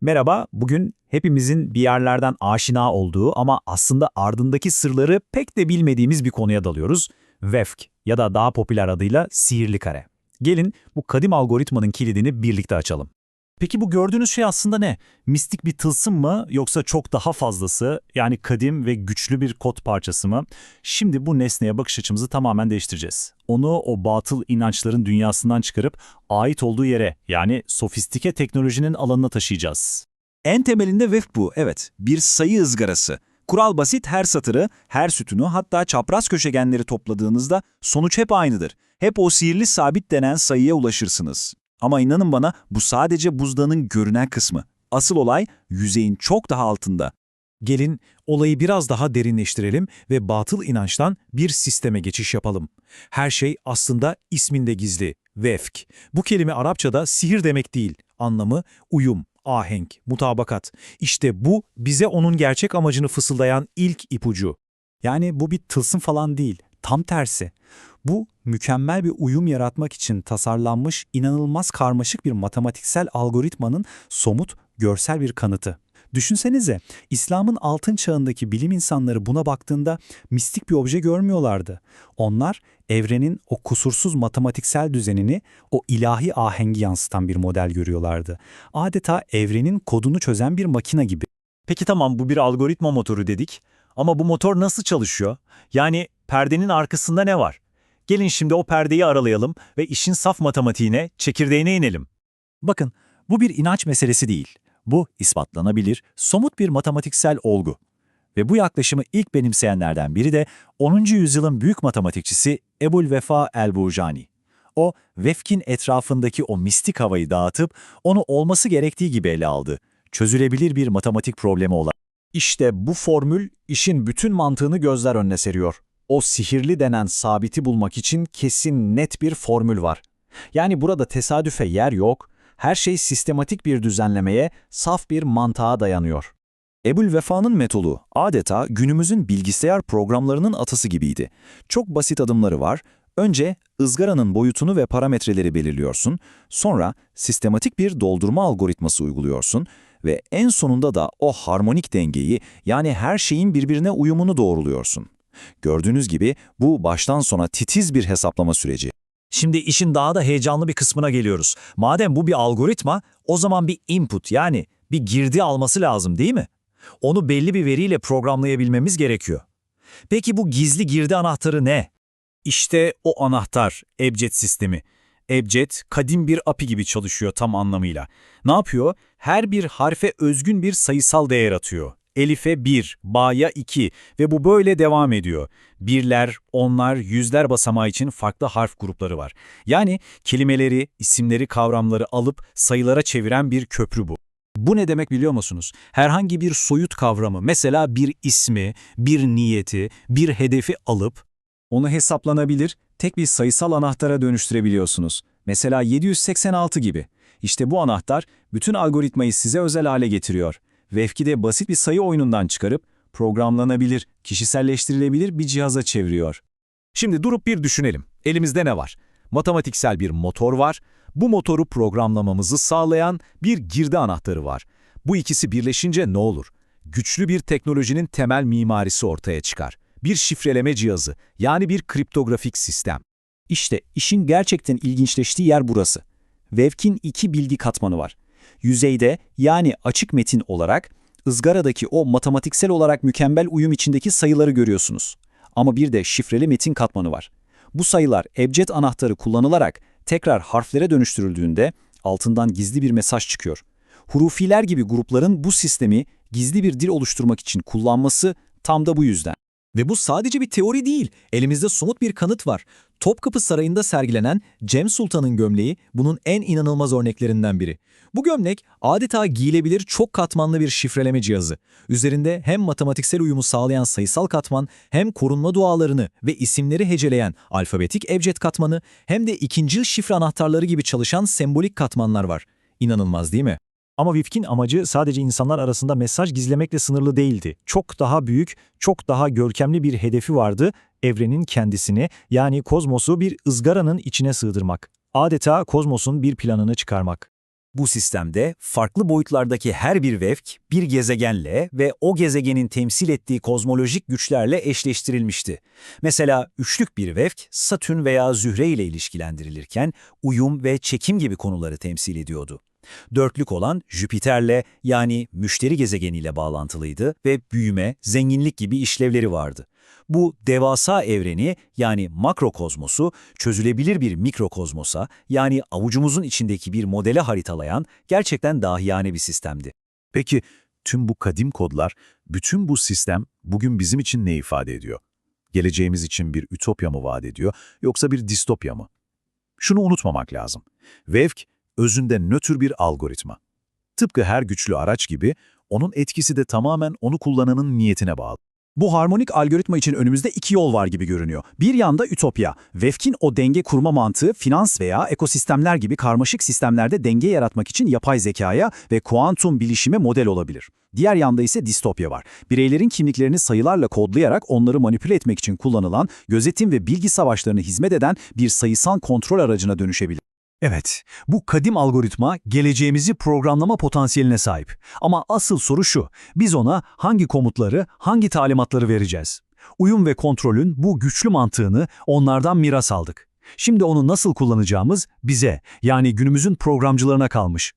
Merhaba, bugün hepimizin bir yerlerden aşina olduğu ama aslında ardındaki sırları pek de bilmediğimiz bir konuya dalıyoruz. VEFK ya da daha popüler adıyla sihirli kare. Gelin bu kadim algoritmanın kilidini birlikte açalım. Peki bu gördüğünüz şey aslında ne? Mistik bir tılsım mı yoksa çok daha fazlası yani kadim ve güçlü bir kod parçası mı? Şimdi bu nesneye bakış açımızı tamamen değiştireceğiz. Onu o batıl inançların dünyasından çıkarıp ait olduğu yere yani sofistike teknolojinin alanına taşıyacağız. En temelinde VEF bu, evet. Bir sayı ızgarası. Kural basit, her satırı, her sütunu hatta çapraz köşegenleri topladığınızda sonuç hep aynıdır. Hep o sihirli sabit denen sayıya ulaşırsınız. Ama inanın bana bu sadece buzdağının görünen kısmı. Asıl olay yüzeyin çok daha altında. Gelin olayı biraz daha derinleştirelim ve batıl inançtan bir sisteme geçiş yapalım. Her şey aslında isminde gizli. Vefk. Bu kelime Arapçada sihir demek değil. Anlamı uyum, ahenk, mutabakat. İşte bu bize onun gerçek amacını fısıldayan ilk ipucu. Yani bu bir tılsım falan değil, tam tersi. Bu mükemmel bir uyum yaratmak için tasarlanmış inanılmaz karmaşık bir matematiksel algoritmanın somut, görsel bir kanıtı. Düşünsenize, İslam'ın altın çağındaki bilim insanları buna baktığında mistik bir obje görmüyorlardı. Onlar, evrenin o kusursuz matematiksel düzenini, o ilahi ahengi yansıtan bir model görüyorlardı. Adeta evrenin kodunu çözen bir makine gibi. Peki tamam bu bir algoritma motoru dedik ama bu motor nasıl çalışıyor? Yani perdenin arkasında ne var? Gelin şimdi o perdeyi aralayalım ve işin saf matematiğine, çekirdeğine inelim. Bakın, bu bir inanç meselesi değil. Bu ispatlanabilir, somut bir matematiksel olgu. Ve bu yaklaşımı ilk benimseyenlerden biri de 10. yüzyılın büyük matematikçisi Ebul Vefa el-Burjani. O, Vefk'in etrafındaki o mistik havayı dağıtıp onu olması gerektiği gibi ele aldı. Çözülebilir bir matematik problemi olarak. İşte bu formül işin bütün mantığını gözler önüne seriyor. O sihirli denen sabiti bulmak için kesin net bir formül var. Yani burada tesadüfe yer yok, her şey sistematik bir düzenlemeye, saf bir mantığa dayanıyor. Ebul Vefa'nın metodu adeta günümüzün bilgisayar programlarının atası gibiydi. Çok basit adımları var. Önce ızgaranın boyutunu ve parametreleri belirliyorsun, sonra sistematik bir doldurma algoritması uyguluyorsun ve en sonunda da o harmonik dengeyi yani her şeyin birbirine uyumunu doğruluyorsun. Gördüğünüz gibi bu baştan sona titiz bir hesaplama süreci. Şimdi işin daha da heyecanlı bir kısmına geliyoruz. Madem bu bir algoritma, o zaman bir input yani bir girdi alması lazım değil mi? Onu belli bir veriyle programlayabilmemiz gerekiyor. Peki bu gizli girdi anahtarı ne? İşte o anahtar, ebced sistemi. Ebced, kadim bir API gibi çalışıyor tam anlamıyla. Ne yapıyor? Her bir harfe özgün bir sayısal değer atıyor. Elif'e 1, Ba'ya 2 ve bu böyle devam ediyor. Birler, onlar, yüzler basamağı için farklı harf grupları var. Yani kelimeleri, isimleri, kavramları alıp sayılara çeviren bir köprü bu. Bu ne demek biliyor musunuz? Herhangi bir soyut kavramı, mesela bir ismi, bir niyeti, bir hedefi alıp onu hesaplanabilir, tek bir sayısal anahtara dönüştürebiliyorsunuz. Mesela 786 gibi. İşte bu anahtar bütün algoritmayı size özel hale getiriyor. Vefki de basit bir sayı oyunundan çıkarıp programlanabilir, kişiselleştirilebilir bir cihaza çeviriyor. Şimdi durup bir düşünelim. Elimizde ne var? Matematiksel bir motor var. Bu motoru programlamamızı sağlayan bir girdi anahtarı var. Bu ikisi birleşince ne olur? Güçlü bir teknolojinin temel mimarisi ortaya çıkar. Bir şifreleme cihazı, yani bir kriptografik sistem. İşte işin gerçekten ilginçleştiği yer burası. Vevkin iki bilgi katmanı var. Yüzeyde yani açık metin olarak ızgaradaki o matematiksel olarak mükemmel uyum içindeki sayıları görüyorsunuz. Ama bir de şifreli metin katmanı var. Bu sayılar ebced anahtarı kullanılarak tekrar harflere dönüştürüldüğünde altından gizli bir mesaj çıkıyor. Hurufiler gibi grupların bu sistemi gizli bir dil oluşturmak için kullanması tam da bu yüzden. Ve bu sadece bir teori değil, elimizde somut bir kanıt var. Topkapı Sarayı'nda sergilenen Cem Sultan'ın gömleği bunun en inanılmaz örneklerinden biri. Bu gömlek adeta giyilebilir çok katmanlı bir şifreleme cihazı. Üzerinde hem matematiksel uyumu sağlayan sayısal katman, hem korunma dualarını ve isimleri heceleyen alfabetik ebced katmanı, hem de ikinci şifre anahtarları gibi çalışan sembolik katmanlar var. İnanılmaz değil mi? Ama Vifkin amacı sadece insanlar arasında mesaj gizlemekle sınırlı değildi. Çok daha büyük, çok daha görkemli bir hedefi vardı, evrenin kendisini yani kozmosu bir ızgaranın içine sığdırmak. Adeta kozmosun bir planını çıkarmak. Bu sistemde farklı boyutlardaki her bir vevk bir gezegenle ve o gezegenin temsil ettiği kozmolojik güçlerle eşleştirilmişti. Mesela üçlük bir vevk Satürn veya Zühre ile ilişkilendirilirken uyum ve çekim gibi konuları temsil ediyordu. Dörtlük olan Jüpiter'le yani müşteri gezegeniyle bağlantılıydı ve büyüme, zenginlik gibi işlevleri vardı. Bu devasa evreni yani makrokozmosu çözülebilir bir mikrokozmosa yani avucumuzun içindeki bir modele haritalayan gerçekten dahiyane bir sistemdi. Peki tüm bu kadim kodlar, bütün bu sistem bugün bizim için ne ifade ediyor? Geleceğimiz için bir ütopya mı vaat ediyor yoksa bir distopya mı? Şunu unutmamak lazım. Vevk özünde nötr bir algoritma. Tıpkı her güçlü araç gibi onun etkisi de tamamen onu kullananın niyetine bağlı. Bu harmonik algoritma için önümüzde iki yol var gibi görünüyor. Bir yanda ütopya. Vefkin o denge kurma mantığı finans veya ekosistemler gibi karmaşık sistemlerde denge yaratmak için yapay zekaya ve kuantum bilişime model olabilir. Diğer yanda ise distopya var. Bireylerin kimliklerini sayılarla kodlayarak onları manipüle etmek için kullanılan, gözetim ve bilgi savaşlarına hizmet eden bir sayısal kontrol aracına dönüşebilir. Evet, bu kadim algoritma geleceğimizi programlama potansiyeline sahip. Ama asıl soru şu, biz ona hangi komutları, hangi talimatları vereceğiz? Uyum ve kontrolün bu güçlü mantığını onlardan miras aldık. Şimdi onu nasıl kullanacağımız bize, yani günümüzün programcılarına kalmış.